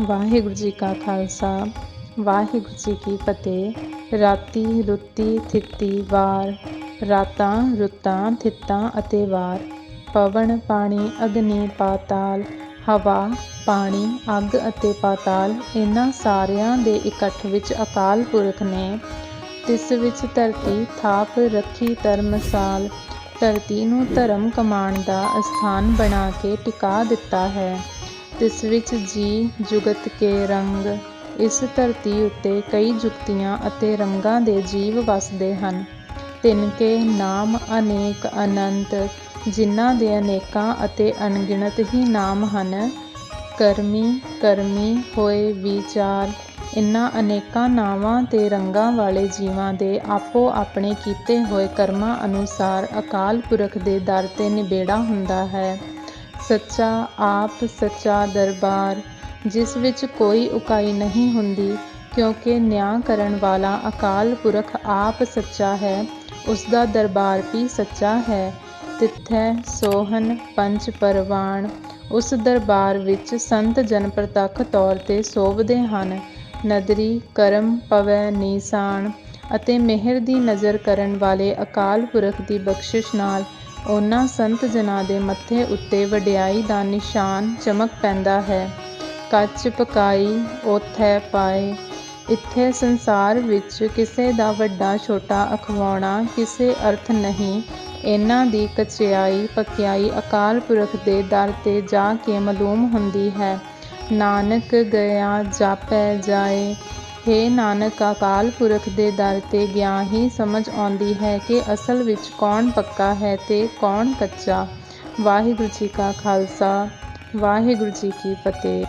ਵਾਹਿਗੁਰੂ ਜੀ ਕਾ ਖਾਲਸਾ, ਵਾਹਿਗੁਰੂ ਜੀ ਕੀ ਫਤਿਹ। ਰਾਤੀ ਰੁੱਤੀ ਥਿੱਤੀ ਵਾਰ, ਰਾਤਾਂ ਰੁੱਤਾਂ ਥਿੱਤਾਂ ਅਤੇ ਵਾਰ। ਪਵਨ ਪਾਣੀ ਅਗਨੀ ਪਾਤਾਲ, ਹਵਾ ਪਾਣੀ ਅੱਗ ਅਤੇ ਪਾਤਾਲ, ਇਹਨਾਂ ਸਾਰਿਆਂ ਦੇ ਇਕੱਠ ਵਿੱਚ ਅਕਾਲ ਪੁਰਖ ਨੇ ਤਿਸ ਵਿੱਚ ਧਰਤੀ ਥਾਪ ਰੱਖੀ ਧਰਮਸਾਲ। ਧਰਤੀ ਨੂੰ ਧਰਮ ਕਮਾਣ ਦਾ ਅਸਥਾਨ ਬਣਾ ਕੇ ਟਿਕਾ ਦਿੱਤਾ ਹੈ। ਤਿਸ ਵਿੱਚ ਜੀ ਜੁਗਤ ਕੇ ਰੰਗ, ਇਸ ਧਰਤੀ ਉੱਤੇ ਕਈ ਜੁਗਤੀਆਂ ਅਤੇ ਰੰਗਾਂ ਦੇ ਜੀਵ ਵਸਦੇ ਹਨ। ਤਿਨਕੇ ਨਾਮ ਅਨੇਕ ਅਨੰਤ, ਜਿਨ੍ਹਾਂ ਦੇ ਅਨੇਕਾਂ ਅਤੇ ਅਣਗਿਣਤ ਹੀ ਨਾਮ ਹਨ। ਕਰਮੀ ਕਰਮੀ ਹੋਏ ਵਿਚਾਰ, ਇਨ੍ਹਾਂ ਅਨੇਕਾਂ ਨਾਵਾਂ ਤੇ ਰੰਗਾਂ ਵਾਲੇ ਜੀਵਾਂ ਦੇ ਆਪੋ ਆਪਣੇ ਕੀਤੇ ਹੋਏ ਕਰਮਾਂ ਅਨੁਸਾਰ ਅਕਾਲ ਪੁਰਖ ਦੇ ਦਰ ਤੇ ਨਿਬੇੜਾ ਹੁੰਦਾ ਹੈ। ਸੱਚਾ ਆਪ ਸੱਚਾ ਦਰਬਾਰ, ਜਿਸ ਵਿੱਚ ਕੋਈ ਉਕਾਈ ਨਹੀਂ ਹੁੰਦੀ, ਕਿਉਂਕਿ ਨਿਆਂ ਕਰਨ ਵਾਲਾ ਅਕਾਲ ਪੁਰਖ ਆਪ ਸੱਚਾ ਹੈ, ਉਸ ਦਾ ਦਰਬਾਰ ਵੀ ਸੱਚਾ ਹੈ। ਤਿੱਥੈ ਸੋਹਨ ਪੰਜ ਪਰਵਾਨ ਉਸ ਦਰਬਾਰ ਵਿੱਚ ਸੰਤ ਜਨ ਪ੍ਰਤੱਖ ਤੌਰ ਤੇ ਸੋਭਦੇ ਹਨ। ਨਦਰੀ ਕਰਮ ਪਵੈ ਨੀਸਾਨ ਅਤੇ ਮਿਹਰ ਦੀ ਨਜ਼ਰ ਕਰਨ ਵਾਲੇ ਅਕਾਲ ਪੁਰਖ ਦੀ ਬਖਸ਼ਿਸ਼ ਨਾਲ ਉਹਨਾਂ ਸੰਤ ਜਨਾਂ ਦੇ ਮੱਥੇ ਉੱਤੇ ਵਡਿਆਈ ਦਾ ਨਿਸ਼ਾਨ ਚਮਕ ਪੈਂਦਾ ਹੈ। ਕੱਚ ਪਕਾਈ ਉਥੈ ਪਾਏ। ਇੱਥੇ ਸੰਸਾਰ ਵਿੱਚ ਕਿਸੇ ਦਾ ਵੱਡਾ, ਛੋਟਾ ਅਖਵਾਉਣਾ ਕਿਸੇ ਅਰਥ ਨਹੀਂ। ਇਹਨਾਂ ਦੀ ਕਚਿਆਈ, ਪਕਿਆਈ ਅਕਾਲ ਪੁਰਖ ਦੇ ਦਰ ਤੇ ਜਾ ਕੇ ਮਾਲੂਮ ਹੁੰਦੀ ਹੈ। ਨਾਨਕ ਗਿਆ, ਜਾਪੈ ਜਾਏ। ਹੇ ਨਾਨਕ, ਅਕਾਲ ਪੁਰਖ ਦੇ ਦਰ ਤੇ ਗਿਆ ਹੀ ਸਮਝ ਆਉਂਦੀ ਹੈ ਕਿ ਅਸਲ ਵਿੱਚ ਕੌਣ ਪੱਕਾ ਹੈ ਤੇ ਕੌਣ ਕੱਚਾ। ਵਾਹਿਗੁਰੂ ਜੀ ਕਾ ਖਾਲਸਾ, ਵਾਹਿਗੁਰੂ ਜੀ ਕੀ ਫਤਿਹ।